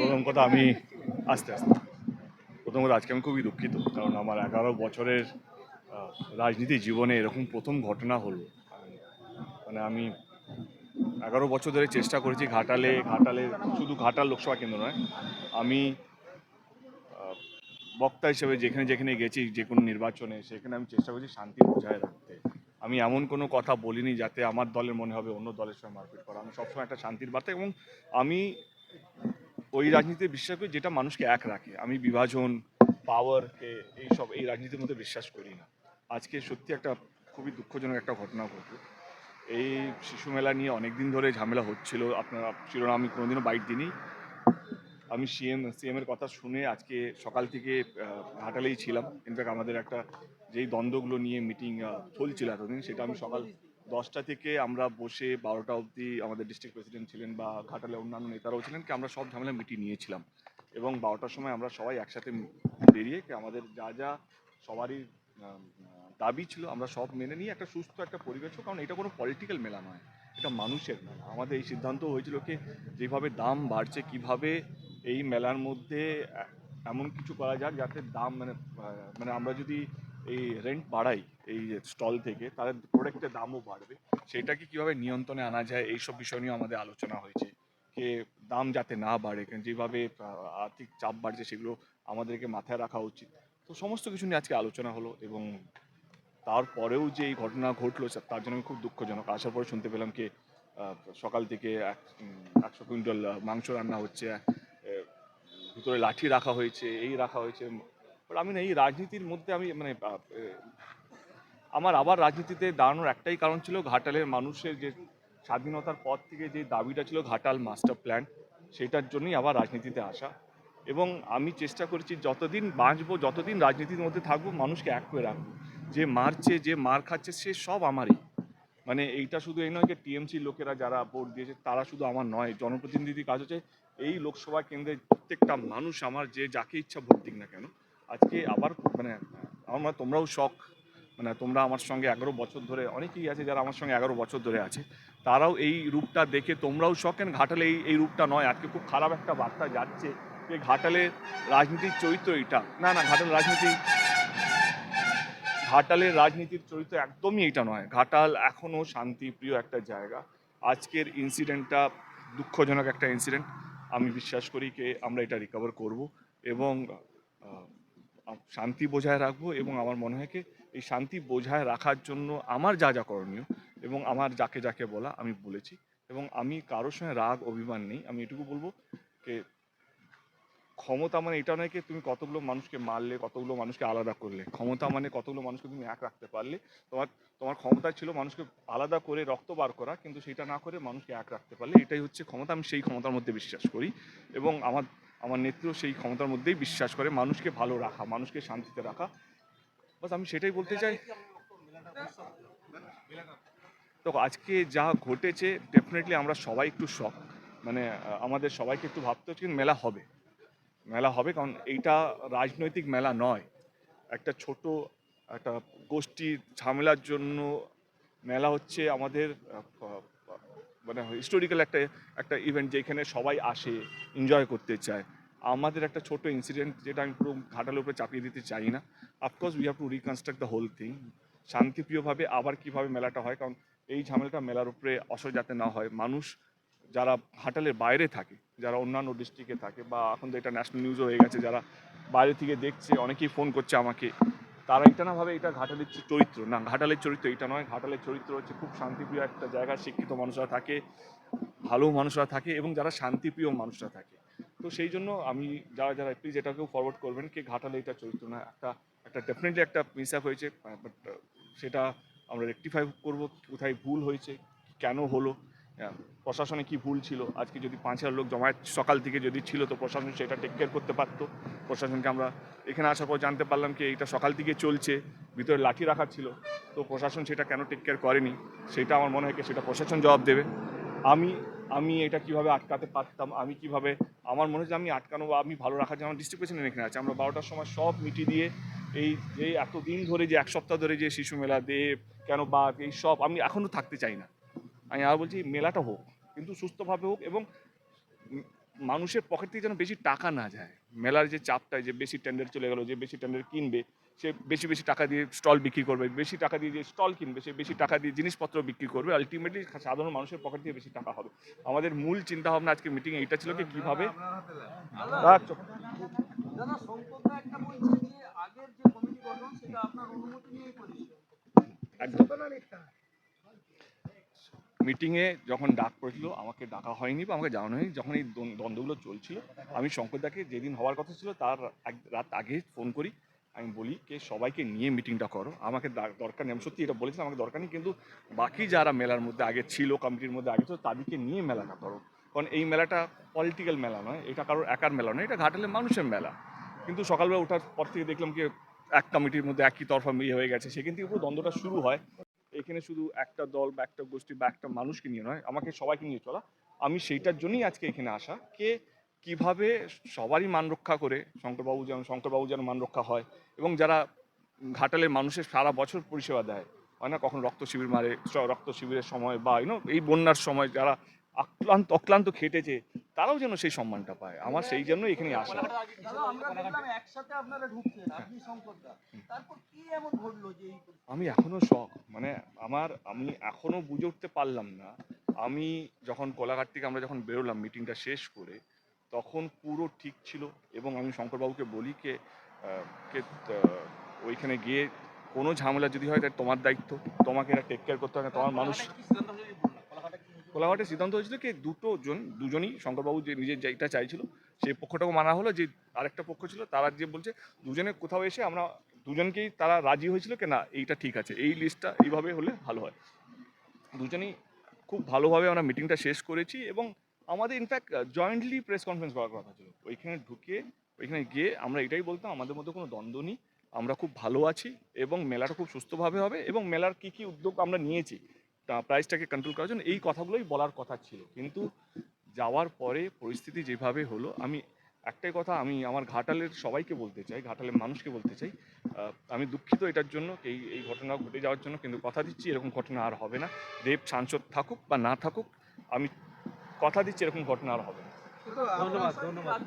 প্রথম কথা আমি আস্তে আস্তে। প্রথম কথা আজকে আমি খুবই দুঃখিত, কারণ আমার এগারো বছরের রাজনীতি জীবনে এরকম প্রথম ঘটনা হলো। মানে আমি এগারো বছর ধরে চেষ্টা করেছি ঘাটালে ঘাটালে শুধু ঘাটাল লোকসভা কেন্দ্র নয়, আমি বক্তা হিসেবে যেখানে যেখানে গেছি, যে কোনো নির্বাচনে, সেখানে আমি চেষ্টা করছি শান্তি বজায় রাখতে। আমি এমন কোনো কথা বলিনি যাতে আমার দলের মনে হবে অন্য দলের সঙ্গে মারপিট করা। আমি সবসময় একটা শান্তির বার্তা এবং আমি ওই রাজনীতিতে বিশ্বাস করি যেটা মানুষকে এক রাখে। আমি বিভাজন পাওয়ারকে এইসব এই রাজনীতির মধ্যে বিশ্বাস করি না। আজকে সত্যি একটা খুবই দুঃখজনক একটা ঘটনা ঘটল। এই শিশু মেলা নিয়ে অনেক দিন ধরে ঝামেলা হচ্ছিল। আপনারা শিরোনাম আমি কোনোদিনও বাইট দিইনি। আমি সিএম সিএমের কথা শুনে আজকে সকাল থেকে ঘাটালেই ছিলাম। ইনফ্যাক্ট আমাদের একটা যেই দ্বন্দ্বগুলো নিয়ে মিটিং চলছিল এতদিন, সেটা আমি সকাল দশটা থেকে আমরা বসে বারোটা অবধি আমাদের ডিস্ট্রিক্ট প্রেসিডেন্ট ছিলেন বা ঘাটালে অন্যান্য নেতারাও ছিলেন, কি আমরা সব ঝামেলা মিটিং নিয়েছিলাম। এবং বারোটার সময় আমরা সবাই একসাথে বেরিয়ে আমাদের যা যা সবারই দাবি ছিল, আমরা সব মেনে নিয়ে একটা সুস্থ একটা পরিবেশ কারণ এটা কোনো পলিটিক্যাল মেলা নয়, এটা মানুষের মেলা আমাদের এই সিদ্ধান্ত হয়েছিল কি, যেভাবে দাম বাড়ছে, কীভাবে এই মেলার মধ্যে এমন কিছু করা যাক যাতে দাম মানে মানে আমরা যদি এই রেন্ট বাড়াই, এই স্টল থেকে, তাহলে প্রোডাক্টের দামও বাড়বে। সেটাকে কীভাবে নিয়ন্ত্রণে আনা যায়, এইসব বিষয় নিয়ে আমাদের আলোচনা হয়েছে। যে দাম যাতে না বাড়ে, যেভাবে আর্থিক চাপ বাড়ছে, সেগুলো আমাদেরকে মাথায় রাখা উচিত। তো সমস্ত কিছু নিয়ে আজকে আলোচনা হলো এবং তারপরেও যে এই ঘটনা ঘটলো তার জন্য আমি খুব দুঃখজনক। আসার পরে শুনতে পেলাম কি সকাল থেকে এক একশো কুইন্টাল মাংস রান্না হচ্ছে ভিতরে লাঠি রাখা হয়েছে, এই রাখা হয়েছে। But আমি না, এই রাজনীতির মধ্যে আমি মানে আমার আবার রাজনীতিতে দাঁড়ানোর একটাই কারণ ছিল ঘাটালের মানুষের যে স্বাধীনতার পর থেকে যে দাবিটা ছিল ঘাটাল মাস্টার প্ল্যান, সেটার জন্যই আবার রাজনীতিতে আসা। এবং আমি চেষ্টা করেছি যতদিন বাঁচবো, যতদিন রাজনীতির মধ্যে থাকব, মানুষকে এক করে রাখব। যে মারছে, যে মার খাচ্ছে, সে সব আমারই। মানে এইটা শুধু এই নয় যে টিএমসি লোকেরা যারা ভোট দিয়েছে, তারা শুধু আমার নয় জনপ্রতিনিধি কাজ হচ্ছে, এই লোকসভা কেন্দ্রে প্রত্যেকটা মানুষ আমার যে যাকে ইচ্ছা ভোট দিক না কেন, আজকে আবার মানে আমার তোমরাও শখ মানে তোমরা আমার সঙ্গে এগারো বছর ধরে, অনেকেই আছে যারা আমার সঙ্গে এগারো বছর ধরে আছে, তারাও এই রূপটা দেখে তোমরাও শখ, কেন ঘাটালে এই এই রূপটা নয়, আজকে খুব খারাপ একটা বার্তা যাচ্ছে। যে ঘাটালে রাজনীতির চরিত্র এটা না না, ঘাটাল রাজনীতি ঘাটালের রাজনীতির চরিত্র একদমই এটা নয়। ঘাটাল এখনও শান্তিপ্রিয় একটা জায়গা। আজকের ইনসিডেন্টটা দুঃখজনক একটা ইনসিডেন্ট আমি বিশ্বাস করি যে আমরা এটা রিকভার করব এবং শান্তি বজায় রাখব এবং আমার মনে হয় কি এই শান্তি বজায় রাখার জন্য আমার যা যা করণীয় এবং আমার যাকে যাকে বলা আমি বলেছি এবং আমি কারোর সঙ্গে রাগ, অভিমান নেই। আমি এটুকু বলব যে ক্ষমতা মানে এটা নয় কি তুমি কতগুলো মানুষকে মারলে, কতগুলো মানুষকে আলাদা করলে। ক্ষমতা মানে কতগুলো মানুষকে তুমি এক রাখতে পারলে। তোমার তোমার ক্ষমতা ছিল মানুষকে আলাদা করে রক্ত বার করা, কিন্তু সেটা না করে মানুষকে এক রাখতে পারলে এটাই হচ্ছে ক্ষমতা। আমি সেই ক্ষমতার মধ্যে বিশ্বাস করি এবং আমার আমার নেত্রীও সেই ক্ষমতার মধ্যেই বিশ্বাস করে মানুষকে ভালো রাখা, মানুষকে শান্তিতে রাখা। বাস আমি সেটাই বলতে চাই। তো আজকে যা ঘটেছে ডেফিনেটলি আমরা সবাই একটু শখ মানে আমাদের সবাইকে একটু ভাবতে হচ্ছে মেলা হবে। মেলা হবে, কারণ এইটা রাজনৈতিক মেলা নয়। একটা ছোট, একটা গোষ্ঠী ঝামেলার জন্য মেলা হচ্ছে আমাদের মানে হিস্টোরিক্যাল একটা একটা ইভেন্ট যেখানে সবাই আসে এনজয় করতে চায়। আমাদের একটা ছোট ইনসিডেন্ট যেটা আমি পুরো ঘাটালের উপরে চাপিয়ে দিতে চাই না। Of course we have to reconstruct the whole thing শান্তিপ্রিয়ভাবে আবার কীভাবে মেলাটা হয়, কারণ এই ঝামেলাটা মেলার উপরে অসর যাতে না হয়, মানুষ যারা ঘাটালের বাইরে থাকে, যারা অন্যান্য ডিস্ট্রিক্টে থাকে বা এখন তো এটা ন্যাশনাল নিউজও হয়ে গেছে, যারা বাইরে থেকে দেখছে, অনেকেই ফোন করছে আমাকে। তারা এটা না ভাবে এটা ঘাটালের চরিত্র, না ঘাটালের চরিত্র এটা নয়, ঘাটালের চরিত্র হচ্ছে খুব শান্তিপ্রিয় একটা জায়গা শিক্ষিত মানুষরা থাকে, ভালো মানুষরা থাকে এবং যারা শান্তিপ্রিয় মানুষরা থাকে। তো সেই জন্য আমি যারা যারা প্লিজ এটাকেও ফরওয়ার্ড করবেন কি ঘাটালে এটা চরিত্র না, একটা একটা ডেফিনেটলি একটা মিস আপ হয়েছে বাট সেটা আমরা রেকটিফাই করব, কোথায় ভুল হয়েছে, কেন হলো প্রশাসনে কি ভুল ছিল? আজকে যদি পাঁচ হাজার লোক জমায়েত সকাল থেকে যদি ছিল তো প্রশাসন সেটা টেক কেয়ার করতে পারতো। প্রশাসনকে আমরা এখানে আসার পর জানতে পারলাম কি এটা সকাল থেকে চলছে, ভিতরে লাঠি রাখা ছিল। তো প্রশাসন সেটা কেন টেক কেয়ার করেনি? সেটা আমার মনে হয় সেটা প্রশাসন জবাব দেবে। আমি আমি এটা কীভাবে আটকাতে পারতাম? আমি কীভাবে, আমার মনে যে আমি আটকানো বা আমি ভালো রাখার জন্য আমার ডিস্ট্রিক্ট এখানে আছে। আমরা বারোটার সময় সব মিটিয়ে দিয়ে এই যে এতদিন ধরে যে এক সপ্তাহ ধরে যে শিশু মেলা, দেব, কেন বা এই সব আমি এখনও থাকতে চাই না। আমি আর বলছি মেলাটা হোক কিন্তু সুস্থভাবে হোক এবং মানুষের পকেট থেকে যেন বেশি টাকা না যায়। মেলার যে চাপটা যে বেশি টেন্ডার চলে গেলো যে বেশি টেন্ডার কিনবে সে বেশি বেশি টাকা দিয়ে স্টল বিক্রি করবে বেশি টাকা দিয়ে যে স্টল কিনবে সে বেশি টাকা দিয়ে জিনিসপত্র বিক্রি করবে। আলটিমেটলি সাধারণ মানুষের পকেট দিয়ে বেশি টাকা হবে। আমাদের মূল চিন্তা ভাবনা আজকে মিটিং এইটা ছিল কি কীভাবে আচ্ছা, দাদা শঙ্করদা একটা বলছে যে আগের যে কমিটি গঠন সেটা আপনার অনুমতি নিয়েই করেছে একদম মিটিংয়ে যখন ডাক পড়েছিল, আমাকে ডাকা হয়নি বা আমাকে জানানো হয়নি, যখন এই দ্বন্দ্বগুলো চলছিল, আমি শঙ্করদাকে যেদিন হওয়ার কথা ছিল, তার এক রাত আগে ফোন করি, আমি বলি, কে, সবাইকে নিয়ে মিটিংটা করো। আমাকে দরকার নেই। আমি সত্যি এটা বলেছিলাম, আমাকে দরকার নেই, কিন্তু বাকি যারা মেলার মধ্যে আগে ছিল কমিটির মধ্যে আগে ছিল, তাদেরকে নিয়ে মেলাটা করো। কারণ এই মেলাটা পলিটিক্যাল মেলা নয়, এটা কারোর একার মেলা নয়, এটা ঘাটালের মানুষের মেলা। কিন্তু সকালবেলা ওঠার পর থেকে দেখলাম কি, এক কমিটির মধ্যে একই তরফা ইয়ে হয়ে গেছে, সেখান থেকে পুরো দ্বন্দ্বটা শুরু হয়। এখানে শুধু একটা দল বা একটা গোষ্ঠী বা একটা মানুষকে নিয়ে নয়, আমাকে সবাইকে নিয়ে চলা। আমি সেইটার জন্যই আজকে এখানে আসা। কে কীভাবে সবারই মান রক্ষা করে, শঙ্করবাবু যেন শঙ্করবাবু যেন মান রক্ষা হয় এবং যারা ঘাটালের মানুষের সারা বছর পরিষেবা দেয়, হয় না? কখন রক্ত শিবির মারে রক্ত শিবিরের সময় বা ইউনো এই বন্যার সময় যারা আক্লান্ত অক্লান্ত খেটেছে তারাও যেন সেই সম্মানটা পায়। আমার সেই জন্য এখানে আসা। আমি এখনও শখ মানে আমার আমি এখনও বুঝে উঠতে পারলাম না। আমি যখন কোলাঘাট থেকে আমরা যখন বেরোলাম মিটিংটা শেষ করে তখন পুরো ঠিক ছিল এবং আমি শঙ্করবাবুকে বলি কে কে ওইখানে গিয়ে কোনো ঝামেলা যদি হয় তাহলে তোমার দায়িত্ব। তোমাকে এটা টেক কেয়ার করতে হবে তোমার মানুষ কোলাঘাটে সিদ্ধান্ত হয়েছিল কি দুটো জন, দুজনই শঙ্করবাবু যে নিজের যেটা চাইছিল, সেই পক্ষটাও মানা হলো, যে আরেকটা পক্ষ ছিল, তারা যে বলছে দুজনে কোথাও এসে আমরা দুজনকেই তারা রাজি হয়েছিল কি না, এইটা ঠিক আছে, এই লিস্টটা এইভাবে হলে ভালো হয়। দুজনেই খুব ভালোভাবে আমরা মিটিংটা শেষ করেছি এবং আমাদের ইনফ্যাক্ট জয়েন্টলি প্রেস কনফারেন্স করার কথা ছিল। ওইখানে ঢুকে ওইখানে গিয়ে আমরা এটাই বলতাম, আমাদের মধ্যে কোনো দ্বন্দ্ব নেই, আমরা খুব ভালো আছি এবং মেলাটা খুব সুস্থভাবে হবে এবং মেলার কী কী উদ্যোগ আমরা নিয়েছি প্রাইসটাকে কন্ট্রোল করার জন্য এই কথাগুলোই বলার কথা ছিল। কিন্তু যাওয়ার পরে পরিস্থিতি যেভাবে হলো, আমি একটাই কথা, আমি আমার ঘাটালের সবাইকে বলতে চাই, ঘাটালের মানুষকে বলতে চাই আমি দুঃখিত এটার জন্য এই এই ঘটনা ঘটে যাওয়ার জন্য, কিন্তু কথা দিচ্ছি, এরকম ঘটনা আর হবে না। দেব সাংসদ থাকুক বা না থাকুক, আমি কথা দিচ্ছি, এরকম ঘটনা আর হবে না। ধন্যবাদ ধন্যবাদ।